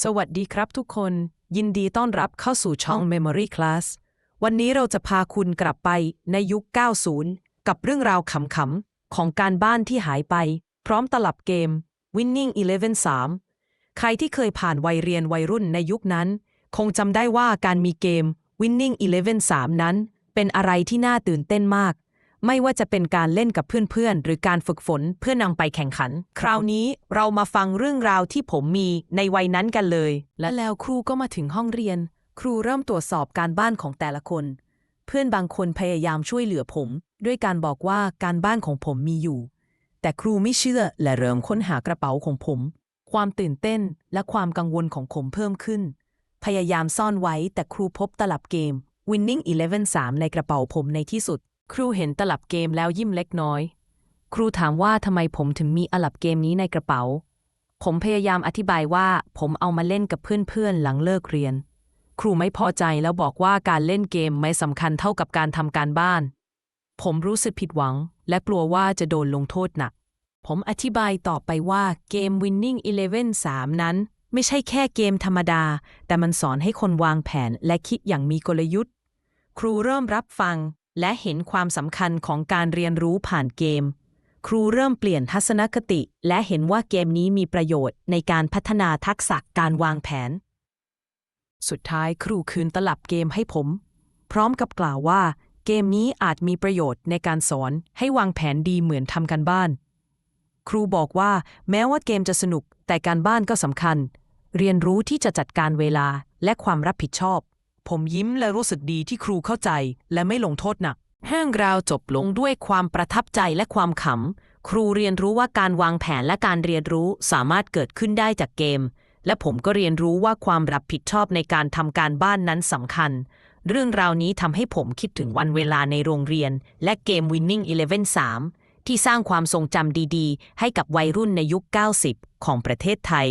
สวัสดีครับทุกคน ยินดีต้อนรับเข้าสู่ช่อง Memory Class วันนี้เราจะพาคุณกลับไปในยุค 90 กับเรื่องราวขำๆ ของการบ้านที่หายไป พร้อมตลับเกม Winning Eleven 3 ใครที่เคยผ่านวัยเรียนวัยรุ่นในยุคนั้น คงจำได้ว่าการมีเกม Winning Eleven 3 นั้น เป็นอะไรที่น่าตื่นเต้นมาก ไม่ว่าจะเป็นการเล่นกับเพื่อนๆ หรือการฝึกฝนเพื่อนำไปแข่งขัน คราวนี้เรามาฟังเรื่องราวที่ผมมีในวัยนั้นกันเลย และแล้วครูก็มาถึงห้องเรียน ครูเริ่มตรวจสอบการบ้านของแต่ละคน เพื่อนบางคนพยายามช่วยเหลือผม ด้วยการบอกว่าการบ้านของผมมีอยู่ แต่ครูไม่เชื่อและเริ่มค้นหากระเป๋าของผม ความตื่นเต้นและความกังวลของผมเพิ่มขึ้น พยายามซ่อนไว้แต่ครูพบตลับเกม Winning Eleven 3ในกระเป๋าผมในที่สุด ครูเห็นตลับเกมแล้วยิ้มเล็กน้อย ครูถามว่าทำไมผมถึงมีตลับเกมนี้ในกระเป๋า ผมพยายามอธิบายว่าผมเอามาเล่นกับเพื่อนๆหลังเลิกเรียน ครูไม่พอใจแล้วบอกว่าการเล่นเกมไม่สำคัญเท่ากับการทำการบ้าน ผมรู้สึกผิดหวัง และกลัวว่าจะโดนลงโทษหนัก ผมอธิบายต่อไปว่าเกม Winning Eleven 3 นั้น ไม่ใช่แค่เกมธรรมดา แต่มันสอนให้คนวางแผนและคิดอย่างมีกลยุทธ์ ครูเริ่มรับฟัง และเห็นความสำคัญของการเรียนรู้ผ่านเกม ครูเริ่มเปลี่ยนทัศนคติ และเห็นว่าเกมนี้มีประโยชน์ในการพัฒนาทักษะการวางแผน สุดท้ายครูคืนตลับเกมให้ผม พร้อมกับกล่าวว่า เกมนี้อาจมีประโยชน์ในการสอนให้วางแผนดีเหมือนทำกันบ้าน ครูบอกว่าแม้ว่าเกมจะสนุกแต่การบ้านก็สำคัญ เรียนรู้ที่จะจัดการเวลาและความรับผิดชอบ ผมยิ้มและรู้สึกดีที่ครูเข้าใจ และไม่ลงโทษหนักเรื่องราวจบลงด้วยความประทับใจและความขำ ครูเรียนรู้ว่าการวางแผนและการเรียนรู้สามารถเกิดขึ้นได้จากเกม และผมก็เรียนรู้ว่าความรับผิดชอบในการทำการบ้านนั้นสำคัญ เรื่องราวนี้ทำให้ผมคิดถึงวันเวลาในโรงเรียน และเกม Winning Eleven 3 ที่สร้างความทรงจำดี ๆ ให้กับวัยรุ่นในยุค 90 ของประเทศไทย